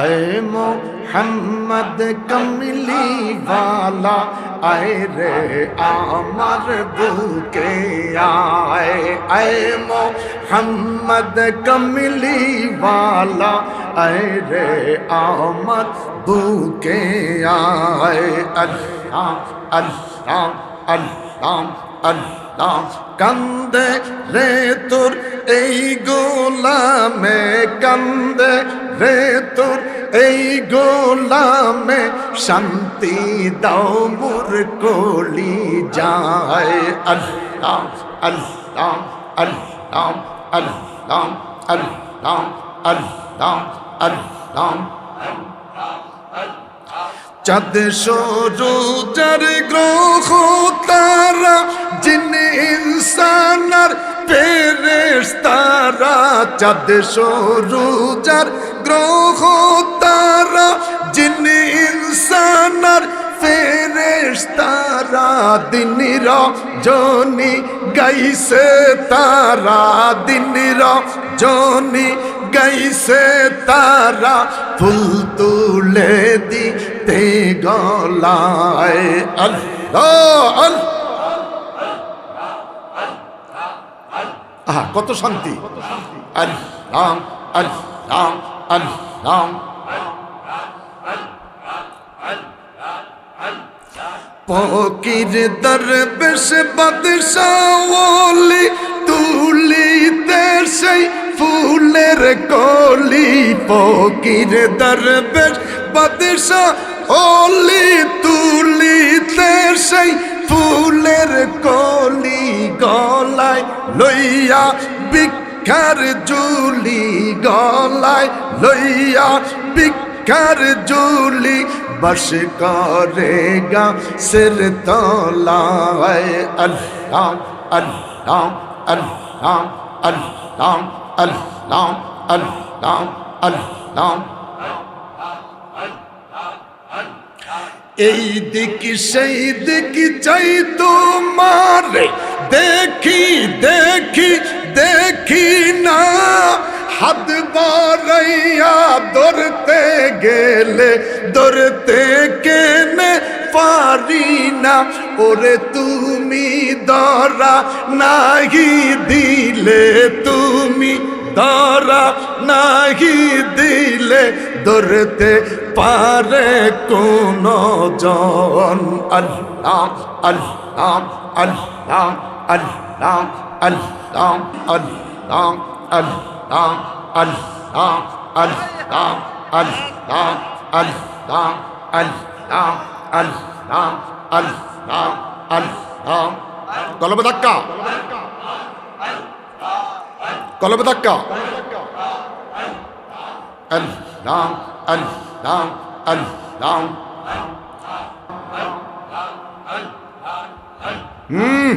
अय मोहम्मद कमली वाला आए रे आमर बुके आए। अय मोहम्मद कमली वाला आए रे आमर बुके आए। अल्लाह अल्लाह अल्लाह अल्लाह कंदे रे तुर ए गोला में कंदे রে তোর এই গোলামে শান্তি দাও, মোর কলি যায়। আল্লাহ আল্লাহ আল্লাহ আল্লাহ আল্লাহ আল্লাহ আল্লাহ। চাঁদ সরু যার গ্রহ তারা, জিন ইনসানার পেরেস তারা চাঁদ সরু যার গ্রহ তারা জিন ইনসানার ফেরেস তারা দিনির জনি গাইছে তারা দিনির জনি গাইছে তারা ফুল তুলে দিতে গলায় আল্লাহ আল্লাহ আহা কত শান্তি আল্লাহ আল্লাহ আল্লাহ ফকির দরবেশ বাদশাওলি তুলিতে সেই ফুলের কলি। ফকির দরবেশ বাদশাহ ওলি তুলিতে সেই ফুলের কলি গলায় লইয়া বিক্ষার জুলি গলায় লইয়া বিক্ষার জুলি বস করেগা সির তলায়। আল্লাহ আল্লাহ আল্লাহ আল্লাহ আল্লাহ আল্লাহ আল্লাহ। এই দিক, সেই দিক চাই তোমার। দেখি দেখি হাত বাড়াইয়া ধরতে গেলে, ধরতে কেনে পারি না। ওরে তুমি দরা নাহি দিলে, তুমি দরা নাহি দিলে, ধরতে পারে কোন জন। আল্লাহ আল্লাহ আল্লাহ আল্লাহ আল্লাহ আল্লাহ আল্লাহ। আল্লাহ আল্লাহ আল্লাহ আল্লাহ আল্লাহ আল্লাহ আল্লাহ আল্লাহ কলবে ধাক্কা কলবে ধাক্কা আল্লাহ আল্লাহ আল্লাহ হুম